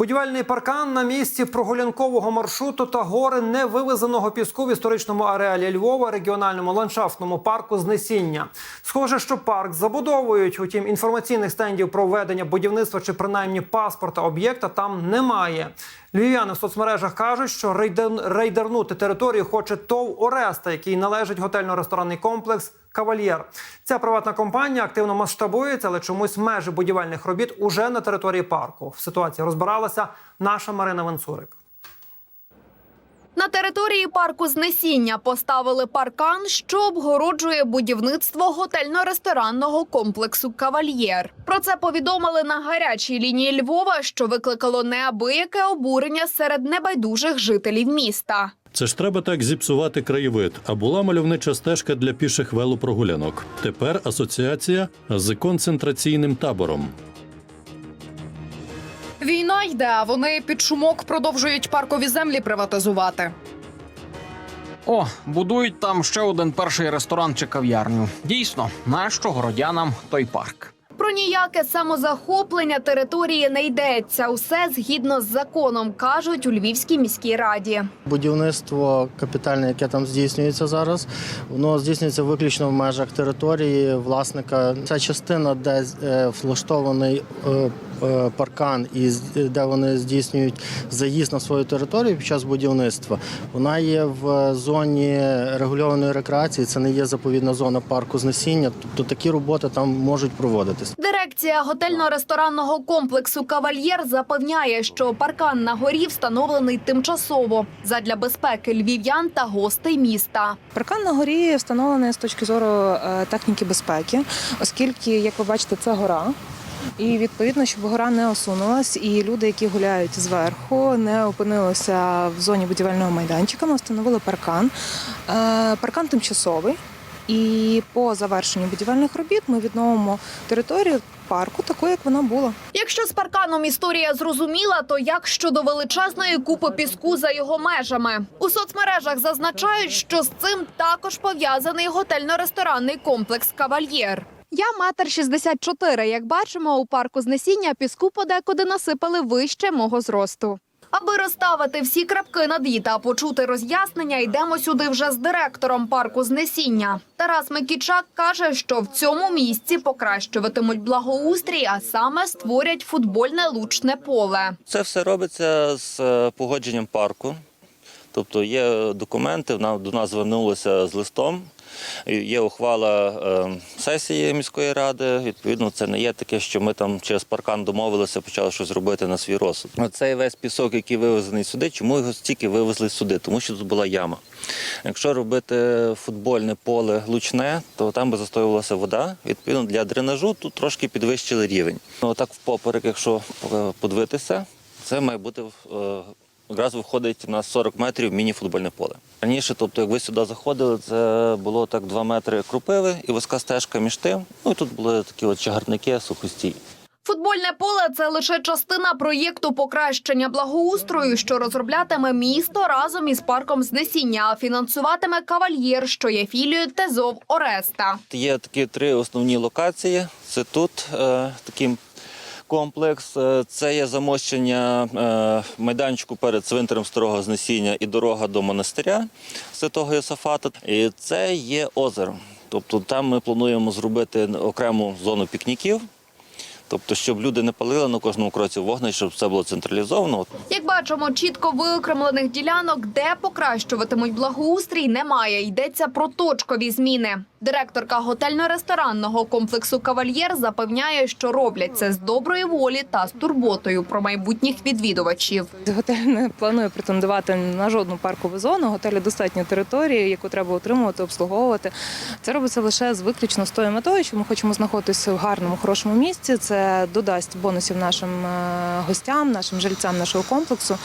Будівельний паркан на місці прогулянкового маршруту та гори невивезеного піску в історичному ареалі Львова, регіональному ландшафтному парку Знесіння. Схоже, що парк забудовують. Утім, інформаційних стендів про введення будівництва чи принаймні паспорта об'єкта там немає. Львів'яни в соцмережах кажуть, що рейдер- рейдернути територію хоче ТОВ Ореста, який належить готельно-ресторанний комплекс Кавальєр. Ця приватна компанія активно масштабується, але чомусь межі будівельних робіт уже на території парку. В ситуації розбиралася наша Марина Венцурик. На території парку Знесіння поставили паркан, що обгороджує будівництво готельно-ресторанного комплексу Кавальєр. Про це повідомили на гарячій лінії Львова, що викликало неабияке обурення серед небайдужих жителів міста. Це ж треба так зіпсувати краєвид. А була мальовнича стежка для піших велопрогулянок. Тепер асоціація з концентраційним табором. Війна йде, а вони під шумок продовжують паркові землі приватизувати. О, будують там ще один перший ресторан чи кав'ярню. Дійсно, нащо городянам той парк? Про ніяке самозахоплення території не йдеться. Усе згідно з законом, кажуть у Львівській міській раді. Будівництво капітальне, яке там здійснюється зараз, воно здійснюється виключно в межах території власника. Ця частина, де е, влаштований е, е, паркан і де вони здійснюють заїзд на свою територію під час будівництва, вона є в зоні регульованої рекреації. Це не є заповідна зона парку знесіння. Тобто такі роботи там можуть проводитись. Дирекція готельно-ресторанного комплексу Кавальєр запевняє, що паркан на горі встановлений тимчасово задля безпеки львів'ян та гостей міста. Паркан на горі встановлений з точки зору е, техніки безпеки, оскільки, як ви бачите, це гора. І відповідно, щоб гора не осунулась, і люди, які гуляють зверху, не опинилися в зоні будівельного майданчика. Ми встановили паркан. Е, Паркан тимчасовий. І по завершенню будівельних робіт ми відновимо територію парку такою, як вона була. Якщо з парканом історія зрозуміла, то як щодо величезної купи піску за його межами у соцмережах зазначають, що з цим також пов'язаний готельно-ресторанний комплекс Кавальєр. Я метр шістдесят чотири. Як бачимо, у парку знесіння піску подекуди насипали вище мого зросту. Аби розставити всі крапки над «і» та почути роз'яснення, йдемо сюди вже з директором парку знесіння. Тарас Микічак каже, що в цьому місці покращуватимуть благоустрій, а саме створять футбольне лучне поле. Це все робиться з е, погодженням парку. Тобто є документи, до нас звернулися з листом. Є ухвала е, сесії міської ради. Відповідно, це не є таке, що ми там через паркан домовилися, почали щось робити на свій розсуд. Цей весь пісок, який вивезений сюди, чому його стільки вивезли сюди? Тому що тут була яма. Якщо робити футбольне поле лучне, то там би застоювалася вода. Відповідно, для дренажу тут трошки підвищили рівень. Ну, Отак впоперек, якщо е, подивитися, це має бути якраз виходить на 40 метрів міні-футбольне поле. Раніше, тобто, як ви сюди заходили, це було так 2 метри крупиви і вузька стежка між тим. Ну і тут були такі от чагарники, сухостій. Футбольне поле це лише частина проєкту покращення благоустрою, що розроблятиме місто разом із парком знесіння, а фінансуватиме кавальєр, що є філією ТЕЗОВ Ореста. Є такі три основні локації. Це тут е, такий комплекс. Е, Це є замощення е, майданчику перед цвинтарем старого знесіння і дорога до монастиря Святого Йосафата. І це є озеро. Тобто там ми плануємо зробити окрему зону пікніків. Тобто, щоб люди не палили на кожному кроці вогнище, щоб це було централізовано. Як бачимо, чітко виокремлених ділянок, де покращуватимуть благоустрій, немає. Йдеться про точкові зміни. Директорка готельно-ресторанного комплексу Кавальєр запевняє, що роблять це з доброї волі та з турботою про майбутніх відвідувачів. Готель не планує претендувати на жодну паркову зону. Готелі достатньо території, яку треба утримувати, обслуговувати. Це робиться лише з виключно з тою метою, що ми хочемо знаходитися в гарному, хорошому місці. Це додасть бонусів нашим е, гостям, нашим жильцям нашого комплексу.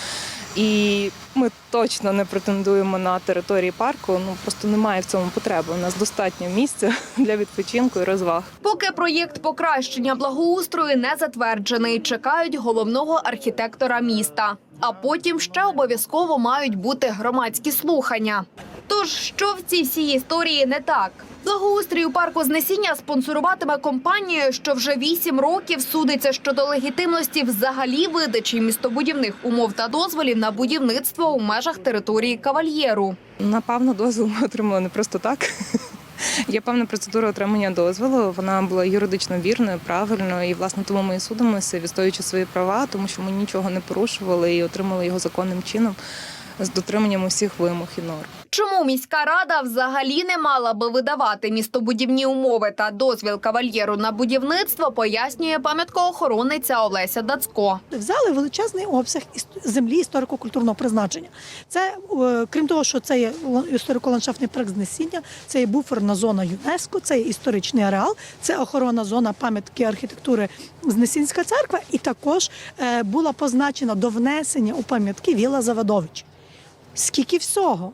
І ми точно не претендуємо на території парку. Ну просто немає в цьому потреби. У нас достатньо місця для відпочинку і розваг. Поки проєкт покращення благоустрою не затверджений, чекають головного архітектора міста. А потім ще обов'язково мають бути громадські слухання. Тож що в цій всій історії не так? Благоустрій у парку знесіння спонсоруватиме компанію, що вже вісім років судиться щодо легітимності взагалі видачі містобудівних умов та дозволів на будівництво у межах території кавальєру. Напевно, дозвіл ми отримали не просто так. Є певна процедура отримання дозволу. Вона була юридично вірною, правильною, і власне тому ми і судимося, відстоюючи свої права, тому що ми нічого не порушували і отримали його законним чином з дотриманням усіх вимог і норм. Чому міська рада взагалі не мала би видавати містобудівні умови та дозвіл кавальєру на будівництво, пояснює пам'яткоохоронниця Олеся Дацько. взяли величезний обсяг землі історико-культурного призначення. Це е, крім того, що це є ла- історико-ландшафтний парк знесіння, це є буферна зона ЮНЕСКО, це є історичний ареал, це охорона зона пам'ятки архітектури Знесінська церква, і також е, була позначена до внесення у пам'ятки Віла Завадович. Скільки всього?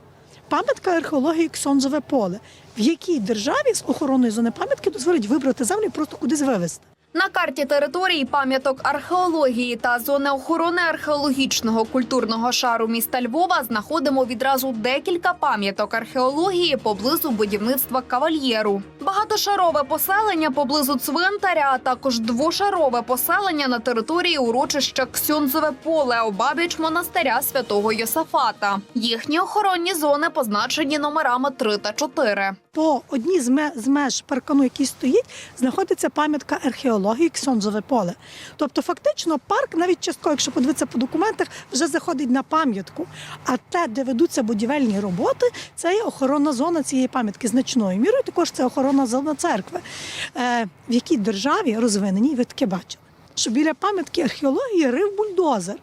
Пам'ятка археології Ксонзове поле. В якій державі з охорони зони пам'ятки дозволять вибрати землю і просто кудись вивезти? На карті території пам'яток археології та зони охорони археологічного культурного шару міста Львова знаходимо відразу декілька пам'яток археології поблизу будівництва кавальєру. Багатошарове поселення поблизу цвинтаря, а також двошарове поселення на території урочища Ксьонзове поле обабіч монастиря святого Йосафата. Їхні охоронні зони позначені номерами 3 та 4. По одній з ме- з меж паркану, який стоїть, знаходиться пам'ятка археології Ксьонзове поле. Тобто, фактично, парк, навіть частково, якщо подивитися по документах, вже заходить на пам'ятку. А те, де ведуться будівельні роботи, це є охоронна зона цієї пам'ятки значною мірою. Також це охоронна зона церкви. Е, в якій державі розвиненій ви таке бачили, що біля пам'ятки археології рив бульдозер.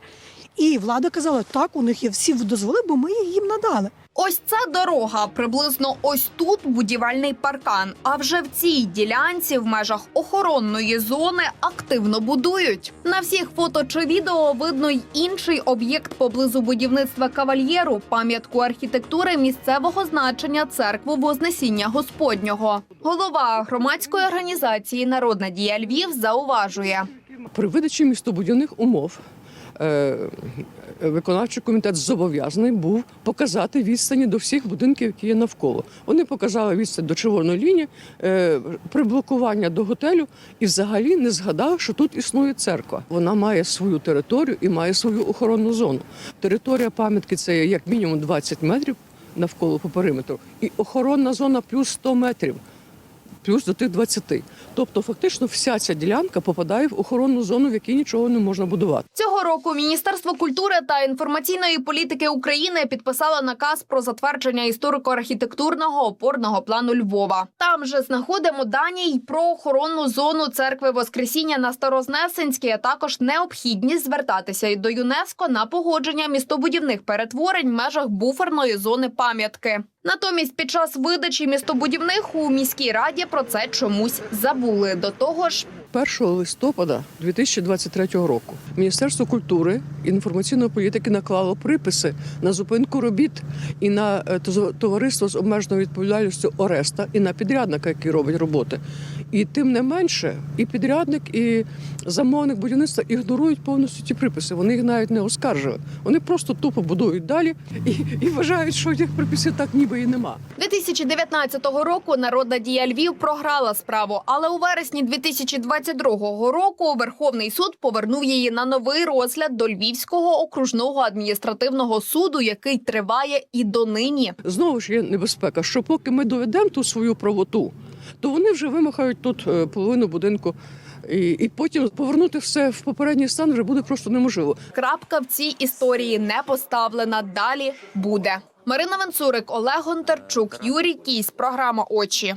І влада казала, так, у них є всі дозволи, бо ми їх їм надали. Ось ця дорога, приблизно ось тут будівельний паркан. А вже в цій ділянці в межах охоронної зони активно будують. На всіх фото чи відео видно й інший об'єкт поблизу будівництва кавальєру, пам'ятку архітектури місцевого значення церкву Вознесіння Господнього. Голова громадської організації Народна дія Львів зауважує. При видачі містобудівних умов виконавчий комітет зобов'язаний був показати відстані до всіх будинків, які є навколо. Вони показали відстань до червоної лінії, е, приблокування до готелю і взагалі не згадали, що тут існує церква. Вона має свою територію і має свою охоронну зону. Територія пам'ятки це як мінімум 20 метрів навколо по периметру, і охоронна зона плюс 100 метрів плюс до тих 20. Тобто, фактично, вся ця ділянка попадає в охоронну зону, в якій нічого не можна будувати. Цього року Міністерство культури та інформаційної політики України підписало наказ про затвердження історико-архітектурного опорного плану Львова. Там же знаходимо дані й про охоронну зону церкви Воскресіння на Старознесенській, а також необхідність звертатися й до ЮНЕСКО на погодження містобудівних перетворень в межах буферної зони пам'ятки. Натомість, під час видачі містобудівних у міській раді про це чомусь забули. До того ж, 1 листопада 2023 року Міністерство культури і інформаційної політики наклало приписи на зупинку робіт і на е, товариство з обмеженою відповідальністю Ореста, і на підрядника, який робить роботи. І тим не менше, і підрядник, і замовник будівництва ігнорують повністю ті приписи. Вони їх навіть не оскаржили. Вони просто тупо будують далі і, і вважають, що тих приписів так ніби і нема. 2019 року народна дія Львів програла справу, але у вересні 2022 року Верховний суд повернув її на новий розгляд до Львівського окружного адміністративного суду, який триває і донині. знову ж є небезпека, що поки ми доведемо ту свою правоту, то вони вже вимахають тут е, половину будинку. І, і потім повернути все в попередній стан вже буде просто неможливо. Крапка в цій історії не поставлена. Далі буде. Марина Венцурик, Олег Гонтарчук, Юрій Кісь. Програма Очі.